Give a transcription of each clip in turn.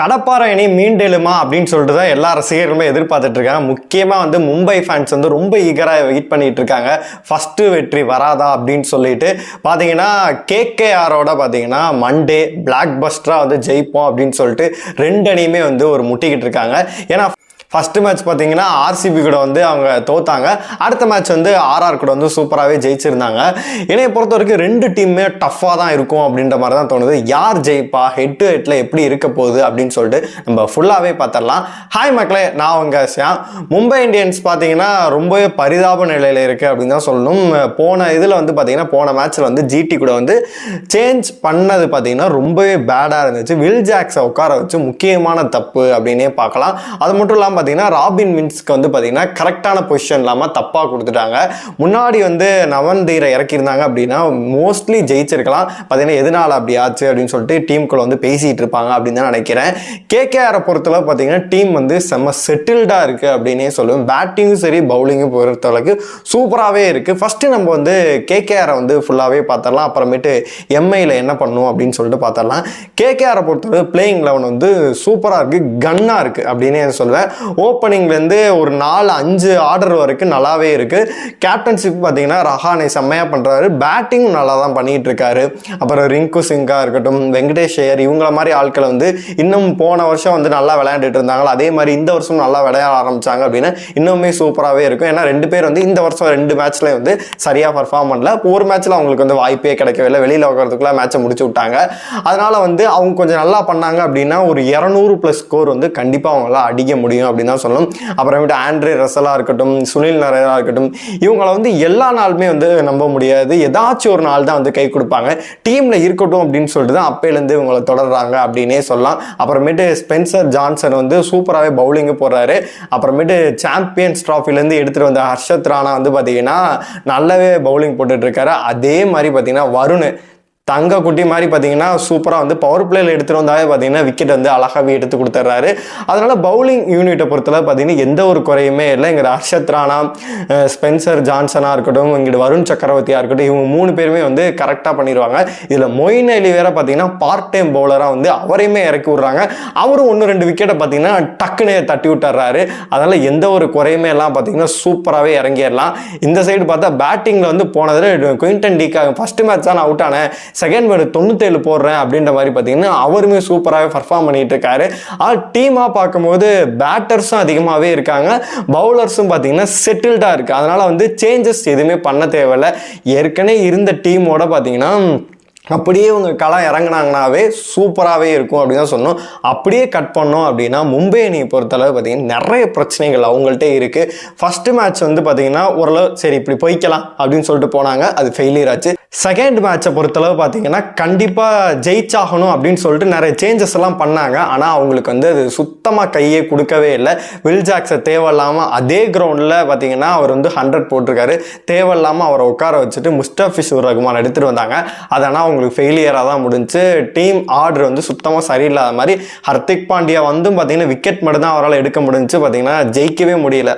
கடப்பாறை அணி மீண்டெழுமா அப்படின்னு சொல்லிட்டு தான் எல்லா ரசிகர்களுமே எதிர்பார்த்துட்டு இருக்காங்க. முக்கியமாக வந்து மும்பை ஃபேன்ஸ் வந்து ரொம்ப ஈகராக வெயிட் பண்ணிட்டு இருக்காங்க. ஃபஸ்ட்டு வெற்றி வராதா அப்படின்னு சொல்லிட்டு. பார்த்தீங்கன்னா கேகேஆரோட பார்த்தீங்கன்னா மண்டே பிளாக் பஸ்டராக வந்து ஜெயிப்போம் அப்படின்னு சொல்லிட்டு ரெண்டு அணியுமே வந்து ஒரு முட்டிக்கிட்டு இருக்காங்க. ஏன்னா ஃபஸ்ட்டு மேட்ச் பார்த்தீங்கன்னா ஆர்சிபி கூட வந்து அவங்க தோத்தாங்க. அடுத்த மேட்ச் வந்து ஆர்ஆர் கூட வந்து சூப்பராகவே ஜெயிச்சிருந்தாங்க. என்னைய பொறுத்த வரைக்கும் ரெண்டு டீமுமே டஃப்பாக தான் இருக்கும் அப்படின்ற மாதிரி தான் தோணுது. யார் ஜெயிப்பா? ஹெட் டு ஹெட்டில் எப்படி இருக்க போகுது அப்படின்னு சொல்லிட்டு நம்ம ஃபுல்லாகவே பார்த்துடலாம். ஹாய் மக்களே நான் உங்க சியாம் மும்பை இந்தியன்ஸ் பார்த்தீங்கன்னா ரொம்பவே பரிதாப நிலையில் இருக்குது அப்படின்னு தான் சொல்லணும். போன இதில் வந்து பார்த்தீங்கன்னா போன மேட்ச்சில் வந்து ஜிடி கூட வந்து சேஞ்ச் பண்ணது பார்த்தீங்கன்னா ரொம்பவே பேடாக இருந்துச்சு. வில் ஜாக்ஸை உட்கார வச்சு முக்கியமான தப்பு அப்படின்னே பார்க்கலாம். அது மட்டும் இல்லாமல் பார்த்தீங்கன்னா ராபின் மின்ஸ்க்கு வந்து பார்த்தீங்கன்னா கரெக்டான பொசிஷன் இல்லாமல் தப்பாக கொடுத்துட்டாங்க. முன்னாடி வந்து நவந்தீரை இறக்கியிருந்தாங்க அப்படின்னா மோஸ்ட்லி ஜெயிச்சிருக்கலாம். பார்த்தீங்கன்னா எதனால் அப்படி ஆச்சு அப்படின்னு சொல்லிட்டு டீமுக்குள்ள வந்து பேசிகிட்டு இருப்பாங்க அப்படின்னு தான் நினைக்கிறேன். கேகேஆரை பொறுத்தளவு பார்த்தீங்கன்னா டீம் வந்து செம்ம செட்டில்டாக இருக்குது அப்படின்னே சொல்லுவேன். பேட்டிங்கும் சரி பவுலிங்கும் பொறுத்தளவுக்கு சூப்பராகவே இருக்குது ஃபஸ்ட்டு நம்ம வந்து கேகேஆரை வந்து ஃபுல்லாகவே பார்த்துடலாம். அப்புறமேட்டு எம்ஐயில் என்ன பண்ணும் அப்படின்னு சொல்லிட்டு பார்த்துடலாம். கேகேஆரை பொறுத்தளவு பிளேயிங் லெவன் வந்து சூப்பராக இருக்குது கன்னாக இருக்குது அப்படின்னே சொல்லுவேன். ஓப்பனிங்லேருந்து ஒரு நாலு அஞ்சு ஆர்டர் வரைக்கும் நல்லாவே இருக்குது கேப்டன்ஷிப் பார்த்தீங்கன்னா ரஹானை செம்மையாக பண்ணுறாரு பேட்டிங் நல்லா தான் பண்ணிகிட்டு இருக்காரு அப்புறம் ரிங்கு சிங்காக இருக்கட்டும் வெங்கடேஷ் ஐயர் இவங்கள மாதிரி ஆட்களை வந்து இன்னும் போன வருஷம் வந்து நல்லா விளையாண்டுட்டு இருந்தாங்களோ? அதே மாதிரி இந்த வருஷம் நல்லா விளையாட ஆரம்பிச்சாங்க அப்படின்னா இன்னுமே சூப்பராகவே இருக்கும். ஏன்னா ரெண்டு பேர் வந்து இந்த வருஷம் ரெண்டு மேட்ச்லேயும் வந்து சரியாக பர்ஃபார்ம் பண்ணல. ஒரு மேட்ச்சில் அவங்களுக்கு வந்து வாய்ப்பே கிடைக்கவே இல்லை வெளியில் உட்கறதுக்குள்ள மேட்ச்சை முடிச்சு விட்டாங்க. அதனால் வந்து அவங்க கொஞ்சம் நல்லா பண்ணாங்க அப்படின்னா ஒரு இரநூறு ப்ளஸ் ஸ்கோர் வந்து கண்டிப்பாக அவங்களால் அடிக்க முடியும் அப்படின்னு அப்படின்னு தான் சொல்லணும். அப்புறமேட்டு ஆண்ட்ரே ரசலாக இருக்கட்டும் சுனில் நரேரா இருக்கட்டும் இவங்களை வந்து எல்லா நாளுமே வந்து நம்ப முடியாது. ஏதாச்சும் ஒரு நாள் தான் வந்து கை கொடுப்பாங்க. டீமில் இருக்கட்டும் அப்படின்னு சொல்லிட்டு தான் அப்பையிலேருந்து இவங்களை தொடர்றாங்க அப்படின்னே சொல்லலாம். அப்புறமேட்டு ஸ்பென்சர் ஜான்சன் வந்து சூப்பராகவே பவுலிங்கு போடுறாரு. அப்புறமேட்டு சாம்பியன்ஸ் ட்ராஃபிலேருந்து எடுத்துகிட்டு வந்த ஹர்ஷத் ராணா வந்து பார்த்தீங்கன்னா நல்லாவே பவுலிங் போட்டுட்ருக்காரு அதே மாதிரி பார்த்தீங்கன்னா வருண் தங்க குட்டி மாதிரி பார்த்தீங்கன்னா சூப்பராக வந்து பவர் பிளேயில் எடுத்துகிட்டு வந்தாலே பார்த்தீங்கன்னா விக்கெட் வந்து அழகாகவே எடுத்து கொடுத்துட்றாரு அதனால் பவுலிங் யூனிட்டை பொறுத்தளவு பார்த்தீங்கன்னா எந்த ஒரு குறையுமே இல்லை. இங்கே ஹர்ஷத் ராணா ஸ்பென்சர் ஜான்சனாக இருக்கட்டும் இங்கிட்டு வருண் சக்கரவர்த்தியாக இருக்கட்டும் இவங்க மூணு பேருமே வந்து கரெக்டாக பண்ணிடுவாங்க இதில் மொயின் அலி வேற பார்த்தீங்கன்னா பார்ட் டைம் பவுலராக வந்து அவரையுமே இறக்கி விட்றாங்க. அவரும் ஒன்று ரெண்டு விக்கெட்டை பார்த்தீங்கன்னா டக்குன்னு தட்டி விட்டுறாரு அதனால் எந்த ஒரு குறையுமே எல்லாம் பார்த்தீங்கன்னா சூப்பராகவே இறங்கிடலாம். இந்த சைடு பார்த்தா பேட்டிங்கில் வந்து போனதில் குயின்டன் டீக்காக ஃபஸ்ட்டு மேட்ச் தான் நான் அவுட் ஆனேன். செகண்ட் வேர்டு தொண்ணூத்தேழு போடுறேன் அப்படின்ற மாதிரி பார்த்தீங்கன்னா அவருமே சூப்பராகவே பர்ஃபார்ம் பண்ணிட்டு இருக்காரு. ஆனால் டீமாக பார்க்கும்போது பேட்டர்ஸும் அதிகமாகவே இருக்காங்க. பவுலர்ஸும் பார்த்தீங்கன்னா செட்டில்டாக இருக்குது அதனால் வந்து சேஞ்சஸ் எதுவுமே பண்ண தேவையில்ல. ஏற்கனவே இருந்த டீமோட பார்த்தீங்கன்னா அப்படியே இவங்க களம் இறங்கினாங்கனாவே சூப்பராகவே இருக்கும் அப்படின்னு தான் சொன்னோம். அப்படியே கட் பண்ணோம் அப்படின்னா மும்பை அணியை பொறுத்தளவு பார்த்தீங்கன்னா நிறைய பிரச்சனைகள் அவங்கள்ட்ட இருக்குது ஃபஸ்ட்டு மேட்ச் வந்து பார்த்தீங்கன்னா ஓரளவு சரி இப்படி போய்க்கலாம் அப்படின்னு சொல்லிட்டு போனாங்க. அது ஃபெயிலியர் ஆச்சு. செகண்ட் மேட்சை பொறுத்தளவு பார்த்தீங்கன்னா கண்டிப்பாக ஜெயிச்சாகணும் அப்படின்னு சொல்லிட்டு நிறைய சேஞ்சஸ் எல்லாம் பண்ணாங்க. ஆனால் அவங்களுக்கு வந்து அது சுத்தமாக கையே கொடுக்கவே இல்லை. வில் ஜாக்ஸை தேவையில்லாமல் அதே கிரவுண்டில் பார்த்தீங்கன்னா அவர் வந்து ஹண்ட்ரட் போட்டிருக்காரு. தேவையில்லாமல் அவரை உட்கார வச்சுட்டு முஸ்டபிஷூர் ரகுமான் எடுத்துகிட்டு வந்தாங்க. அதனால் அவங்களுக்கு ஃபெயிலியராக தான் முடிஞ்சு டீம் ஆர்டர் வந்து சுத்தமாக சரியில்லாத மாதிரி ஹர்திக் பாண்டியா வந்தும் பார்த்தீங்கன்னா விக்கெட் மட்டும் தான் அவரால் எடுக்க முடிஞ்சு பார்த்தீங்கன்னா ஜெயிக்கவே முடியல.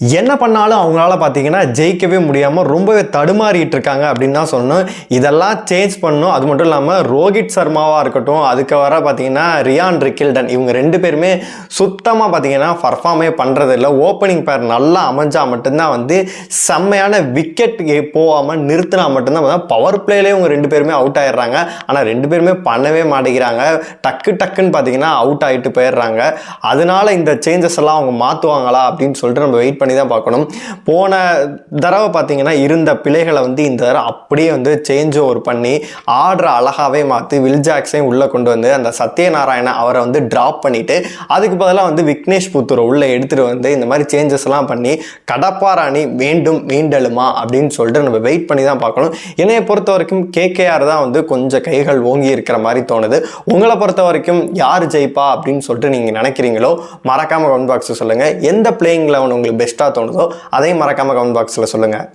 என்ன பண்ணாலும் அவங்களால பார்த்தீங்கன்னா ஜெயிக்கவே முடியாமல் ரொம்பவே தடுமாறிட்டு இருக்காங்க அப்படின்னு தான் சொன்னோம் இதெல்லாம் சேஞ்ச் பண்ணும் அது மட்டும் இல்லாமல் ரோஹித் சர்மாவாக இருக்கட்டும் அதுக்கு வர பார்த்தீங்கன்னா ரியான் ரிக்கில்டன். இவங்க ரெண்டு பேருமே சுத்தமாக பார்த்தீங்கன்னா பர்ஃபார்மே பண்ணுறது இல்லை ஓப்பனிங் பேர் நல்லா அமைஞ்சால் மட்டும்தான் வந்து செம்மையான விக்கெட் போகாமல் நிறுத்தினா மட்டும்தான் பவர் பிளேலேயே இவங்க ரெண்டு பேருமே அவுட் ஆயிடுறாங்க. ஆனால் ரெண்டு பேருமே பண்ணவே மாட்டேங்கிறாங்க. டக்கு டக்குன்னு பார்த்தீங்கன்னா அவுட் ஆகிட்டு போயிடுறாங்க. அதனால இந்த சேஞ்சஸ் எல்லாம் அவங்க மாற்றுவாங்களா அப்படின்னு சொல்லிட்டு நம்ம வெயிட் பண்ணி தான் பார்க்கணும். போன தடவை பார்த்தீங்கன்னா இருந்த பிழைகளை வந்து இந்த தடவை அப்படியே வந்து சேஞ்ச் ஓவர் பண்ணி ஆடுற அழகாகவே மாற்றி வில் ஜாக்ஸையும் உள்ளே கொண்டு வந்து அந்த சத்யநாராயண அவரை வந்து ட்ராப் பண்ணிட்டு அதுக்கு பதிலாக வந்து விக்னேஷ் புத்தூரை உள்ளே எடுத்துகிட்டு வந்து இந்த மாதிரி சேஞ்சஸ்லாம் பண்ணி கடப்பாராணி மீண்டும் மீண்டலுமா அப்படின்னு சொல்லிட்டு நம்ம வெயிட் பண்ணி தான் பார்க்கணும். என்னையை பொறுத்த வரைக்கும் கேகேஆர் தான் வந்து கொஞ்சம் கைகள் ஓங்கி இருக்கிற மாதிரி தோணுது. உங்களை பொறுத்த வரைக்கும் யார் ஜெயிப்பா அப்படின்னு சொல்லிட்டு நீங்கள் நினைக்கிறீங்களோ மறக்காமல் கமெண்ட் பாக்ஸில் சொல்லுங்கள் எந்த பிளேயிங் லெவன் உங்களுக்கு பெஸ்ட் பெஸ்ட்டாக தோணுதோ அதையும் மறக்காமல் கமெண்ட் பாக்ஸில் சொல்லுங்கள்